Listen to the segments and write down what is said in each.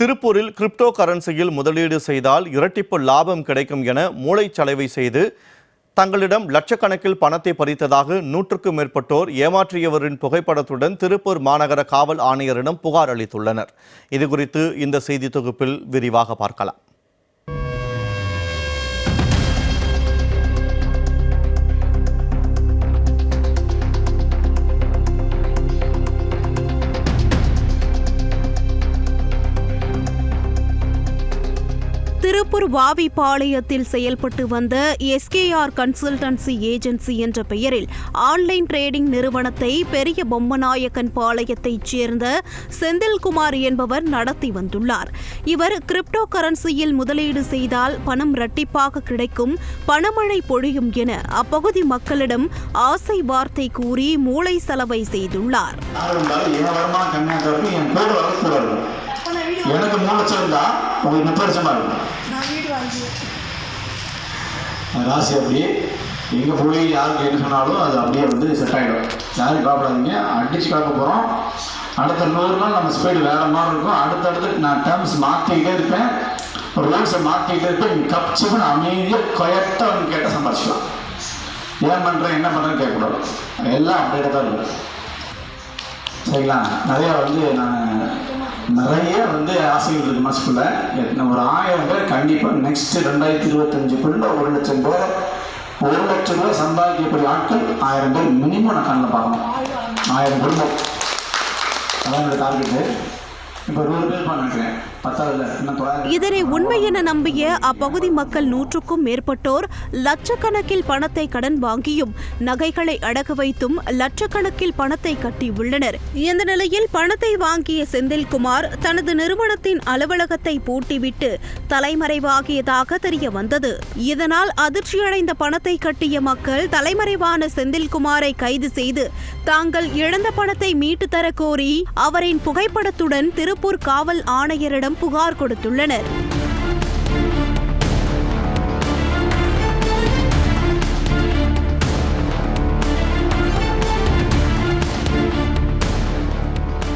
திருப்பூரில் கிரிப்டோ கரன்சியில் முதலீடு செய்தால் இரட்டிப்பு லாபம் கிடைக்கும் என மூளைச்சலவை செய்து தங்களிடம் லட்சக்கணக்கில் பணத்தை பறித்ததாக நூற்றுக்கும் மேற்பட்டோர் ஏமாற்றியவரின் புகைப்படத்துடன் திருப்பூர் மாநகர காவல் ஆணையரிடம் புகார் அளித்துள்ளனர். இதுகுறித்து இந்த செய்தி தொகுப்பில் விரிவாக பார்க்கலாம். திருப்பூர் வாவிப்பாளையத்தில் செயல்பட்டு வந்த எஸ்கேஆர் கன்சல்டன்சி ஏஜென்சி என்ற பெயரில் ஆன்லைன் ட்ரேடிங் நிறுவனத்தை பெரிய பொம்மநாயக்கன் பாளையத்தைச் சேர்ந்த செந்தில்குமார் என்பவர் நடத்தி வந்துள்ளார். இவர் கிரிப்டோ கரன்சியில் முதலீடு செய்தால் பணம் இரட்டிப்பாக கிடைக்கும் பணமழை பொழியும் என அப்பகுதி மக்களிடம் ஆசை வார்த்தை கூறி மூளை செலவை செய்துள்ளார். எனக்கு மூணு லட்சம் இருந்தா உங்களுக்கு முப்பது லட்சமா இருக்கும் ராசி அப்படியே எங்கே போய் யாருக்கு என்ன சொன்னாலும் அது அப்படியே வந்து செட் ஆகிடும் யாரும் கவலைப்படாதீங்க. அடிச்சு பார்க்க போகிறோம் அடுத்த நூறு நாள் நம்ம ஸ்பீடு வேறு மாதிரி இருக்கும். அடுத்தடுத்து நான் டேர்ம்ஸ் மாற்றிக்கிட்டே இருப்பேன். ரூல்ஸை மாற்றிக்கிட்டே இருப்பேன். இங்கே கப்சிப்புன்னு அமைதியாக கொயட்டாக அவங்க கேட்டால் சம்பாதிச்சிக்கலாம். ஏன் பண்ணுறேன் என்ன பண்ணுறேன்னு கேட்கக்கூடாது. எல்லாம் அப்டேட்டாக தான் இருக்கும் சரிங்களா? நிறையா வந்து நான் நிறைய வந்து ஆசைகள் இருக்கு மனசுக்குள்ள. நான் ஒரு ஆயிரம் பேர் கண்டிப்பாக நெக்ஸ்ட் ரெண்டாயிரத்தி இருபத்தஞ்சுக்குள்ள ஒரு லட்சம் பேர் ஒரு லட்சம் ரூபாய் சம்பாதிக்கக்கூடிய ஆட்கள் ஆயிரம் பேர் மினிமம் நான் கண்ணில் பார்க்கணும். ஆயிரம் குடும்பம். அதான் என்னோட டார்கெட்டு இப்போ நூறு பேர் பண்ணிக்கிறேன் இதனை உண்மை என நம்பிய அப்பகுதி மக்கள் நூற்றுக்கும் மேற்பட்டோர் லட்சக்கணக்கில் பணத்தை கடன் வாங்கியும் நகைகளை அடகு வைத்தும் லட்சக்கணக்கில் பணத்தை கட்டியுள்ளனர் இந்த நிலையில் பணத்தை வாங்கிய செந்தில்குமார் தனது நிறுவனத்தின் அலுவலகத்தை பூட்டிவிட்டு தலைமறைவாகியதாக தெரிய வந்தது. இதனால் அதிர்ச்சியடைந்த பணத்தை கட்டிய மக்கள் தலைமறைவான செந்தில்குமாரை கைது செய்து தாங்கள் இழந்த பணத்தை மீட்டு தர கோரி அவரின் புகைப்படத்துடன் திருப்பூர் காவல் ஆணையரிடம் புகார் கொடுத்துள்ளனர்.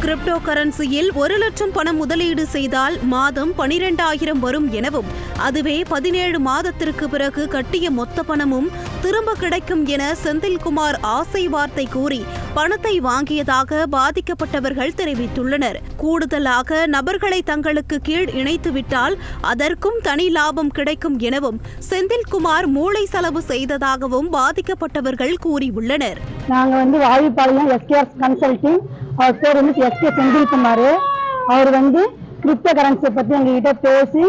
கிரிப்டோ கரன்சியில் ஒரு லட்சம் பணம் முதலீடு செய்தால் மாதம் பனிரெண்டாயிரம் வரும் எனவும் அதுவே பதினேழு மாதத்திற்கு பிறகு கட்டிய மொத்த பணமும் திரும்ப கிடைக்கும் என செந்தில்குமார் ஆசை வார்த்தை கூறி பணத்தை வாங்கியதாக பாதிக்கப்பட்டவர்கள் தெரிவித்துள்ளனர். கூடுதலாக நபர்களை தங்களுக்கு கீழ் இணைத்துவிட்டால் அதற்கும் தனி லாபம் கிடைக்கும் எனவும் செந்தில்குமார் மூளை செலவு செய்ததாகவும் பாதிக்கப்பட்டவர்கள் கூறியுள்ளனர். நாங்கள் வந்து வாயுப்பாளையம் எஸ்கேஆர் கன்சல்டிங். அவர் பேர் வந்து எஸ்கே செந்தில்குமார். அவர் வந்து கிரிப்டோ கரன்சியை பற்றி எங்ககிட்ட பேசி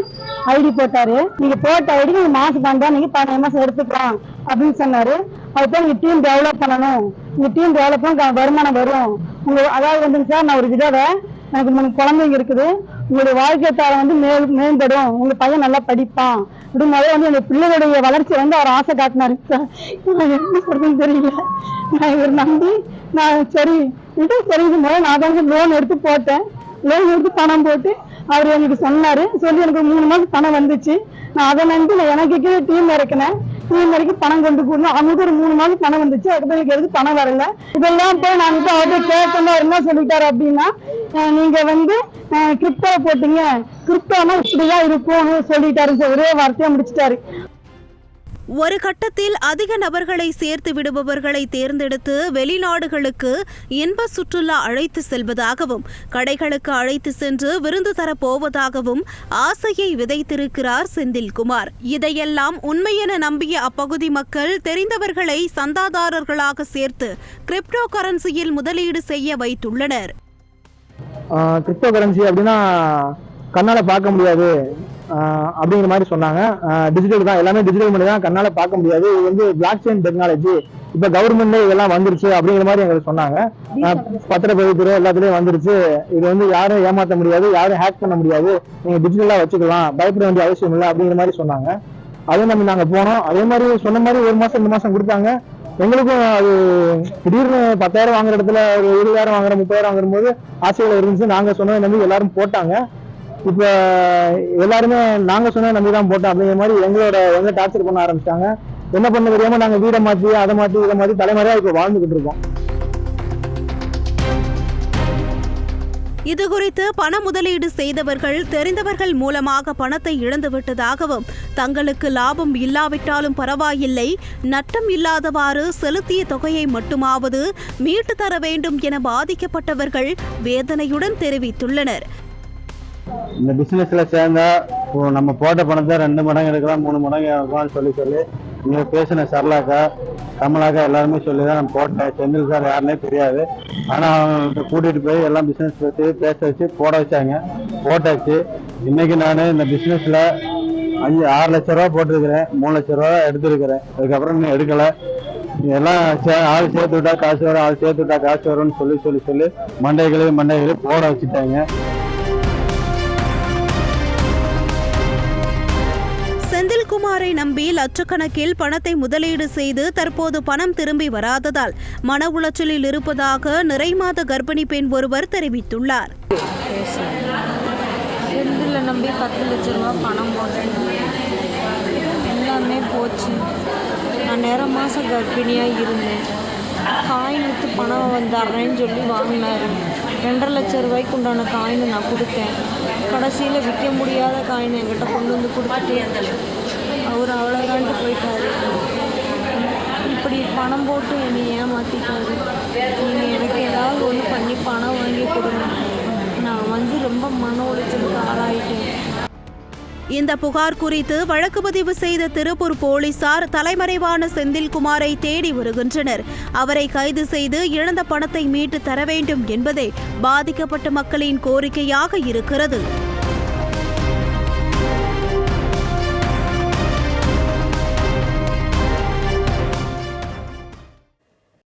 ஐடி போட்டார். நீங்கள் போட்ட ஐடி நீங்கள் மாதம் வந்தால் நீங்கள் பதினஞ்சு மாதம் எடுத்துக்கலாம் அப்படின்னு சொன்னார். அது போய் நீங்கள் டீம் டெவலப் பண்ணணும். உங்க டீம் டெவலப் வருமானம் வரும். உங்கள் அதாவது வந்துங்க சார் நான் ஒரு விதவை எனக்கு மூணு குழந்தைங்க இருக்குது. உங்களுடைய வாழ்க்கை தரம் வந்து மேல் மேம்படும். உங்க பையன் நல்லா படிப்பான். இப்படி வந்து எங்க பிள்ளைகளுடைய வளர்ச்சி வந்து அவர் ஆசை காட்டினாரு சார் நான் என்ன சொல்றதுன்னு தெரியல. நான் இவர் நம்பி நான் சரி இது சரி இது முதல்ல நான் தான் லோன் எடுத்து போட்டேன். லோன் எடுத்து பணம் போட்டு அவர் எனக்கு சொன்னாரு. சொல்லி எனக்கு மூணு மாசம் பணம் வந்துச்சு. நான் அதை நம்பி நான் எனக்கு கீழே டீம் இறக்கினேன். மூணு வரைக்கும் பணம் கொண்டு போடணும் அவங்களுக்கு ஒரு மூணு மாதம் பணம் வந்துச்சு. அதுக்கு எதுக்கு பணம் வரல? இதெல்லாம் போய் நான் இப்போ அவர்கிட்ட கேட்கணும். என்ன சொல்லிட்டாரு அப்படின்னா நீங்க வந்து கிரிப்டோ போட்டீங்க. கிரிப்டோனா இப்படிதான் இருக்கும்னு சொல்லிட்டாரு. ஒரே வார்த்தையா முடிச்சிட்டாரு. ஒரு கட்டத்தில் அதிக நபர்களை சேர்த்து விடுபவர்களை தேர்ந்தெடுத்து வெளிநாடுகளுக்கு இன்ப சுற்றுலா அழைத்து செல்வதாகவும் கடைகளுக்கு அழைத்து சென்று விருந்து தரப்போவதாகவும் ஆசையை விதைத்திருக்கிறார் செந்தில்குமார். இதையெல்லாம் உண்மையென நம்பிய அப்பகுதி மக்கள் தெரிந்தவர்களை சந்தாதாரர்களாக சேர்த்து கிரிப்டோ கரன்சியில் முதலீடு செய்ய வைத்துள்ளனர். கிரிப்டோ கரன்சி அப்படின்னா கண்ணால பார்க்க முடியாது. அப்படிங்கிற மாதிரி சொன்னாங்க. டிஜிட்டல் தான். எல்லாமே டிஜிட்டல் மணி தான். கண்ணால பார்க்க முடியாது. இது வந்து பிளாக் செயின் டெக்னாலஜி இப்ப கவர்மெண்ட்ல இதெல்லாம் வந்துருச்சு அப்படிங்கிற மாதிரி எங்களுக்கு சொன்னாங்க. ஆஹ் பத்திரப்பதிவுத்துறை எல்லாத்துலயும் வந்துருச்சு. இது வந்து யாரும் ஏமாத்த முடியாது. யாரும் ஹேக் பண்ண முடியாது. நீங்க டிஜிட்டலா வச்சுக்கலாம். பயப்பட வேண்டிய அவசியம் இல்லை அப்படிங்கிற மாதிரி சொன்னாங்க. அதே மாதிரி நாங்க போனோம். அதே மாதிரி சொன்ன மாதிரி ஒரு மாசம் ரெண்டு மாசம் கொடுத்தாங்க. எங்களுக்கும் அது திடீர்னு பத்தாயிரம் வாங்குற இடத்துல ஒரு இருபதாயிரம் வாங்குற முப்பதாயிரம் வாங்குற போது ஆசைகள் இருந்துச்சு. நாங்க சொன்னதை நம்பி எல்லாரும் போட்டாங்க. இப்ப எல்லாருமே நாங்க சொன்ன நம்பி தான் போட்டோம். அப்படிங்கிற மாதிரி எங்களோட எங்க டார்ச்சர் பண்ண ஆரம்பிச்சாங்க என்ன பண்ண தெரியாம நாங்க வீடை மாத்தி அதை மாத்தி இதை மாத்தி தலைமுறையா இப்ப வாழ்ந்துகிட்டு இருக்கோம். இதுகுறித்து பண முதலீடு செய்தவர்கள் தெரிந்தவர்கள் மூலமாக பணத்தை இழந்துவிட்டதாகவும் தங்களுக்கு லாபம் இல்லாவிட்டாலும் பரவாயில்லை நட்டம் இல்லாதவாறு செலுத்திய தொகையை மட்டுமாவது மீட்டு தர வேண்டும் என பாதிக்கப்பட்டவர்கள் வேதனையுடன் தெரிவித்துள்ளனர். இந்த பிசினஸ்ல சேர்ந்தா நம்ம போட்ட பணத்தை ரெண்டு மடங்கு எடுக்கலாம் மூணு மடங்கு எடுக்கலாம்னு சொல்லி சொல்லி நீங்கள் பேசின சரளாக்கா கமலாக்கா எல்லாருமே சொல்லி தான் நான் போட்டேன் செந்தில் சார் யாருன்னே தெரியாது. ஆனா அவங்க கூட்டிட்டு போய் எல்லாம் பிசினஸ் பத்தி பேச வச்சு போட வச்சாங்க. போட்டாச்சு. இன்னைக்கு நான் இந்த பிசினஸ்ல அஞ்சு ஆறு லட்ச ரூபா போட்டிருக்கிறேன். மூணு லட்ச ரூபா எடுத்திருக்கிறேன். அதுக்கப்புறம் இன்னும் எடுக்கல. எல்லாம் சே- ஆள் சேர்த்து விட்டா காசு வரும் ஆள் சேர்த்து விட்டா காசு வரும்னு சொல்லி சொல்லி சொல்லி மண்டைகளே மண்டைகளே போட வச்சுட்டாங்க. செந்தில்குமாரை நம்பி லட்சக்கணக்கில் பணத்தை முதலீடு செய்து தற்போது பணம் திரும்பி வராததால் மன உளைச்சலில் இருப்பதாக நிறைமாத கர்ப்பிணி பெண் ஒருவர் தெரிவித்துள்ளார். நம்பி பத்து லட்ச ரூபா பணம் போட்டேன். எல்லாமே போச்சு. நான் நேரம் மாதம் கர்ப்பிணியாக இருந்தேன். காயின் விற்று பணம் வந்துடுறேன்னு சொல்லி வாங்கினார். ரெண்டரை லட்ச ரூபாய்க்கு உண்டான காயினை நான் கொடுத்தேன். கடைசியில் விற்க முடியாத காயின் என்கிட்ட கொண்டு வந்து கொடுத்துட்டு அவர் அவ்வளோதான்ட்டு போயிட்டாரு. இப்படி பணம் போட்டு என்னை ஏமாற்றிட்டாரு நீங்கள் எனக்கு ஏதாவது ஒன்று பண்ணி பணம் வாங்கி கொடுங்க. நான் வந்து ரொம்ப மன உளைச்சலுக்கு ஆளாயிட்டேன். இந்த புகார் குறித்து வழக்கு பதிவு செய்த திருப்பூர் போலீசார் தலைமறைவான செந்தில்குமாரை தேடி வருகின்றனர். அவரை கைது செய்து இழந்த பணத்தை மீட்டு தர வேண்டும் என்பதே பாதிக்கப்பட்ட மக்களின் கோரிக்கையாக இருக்கிறது.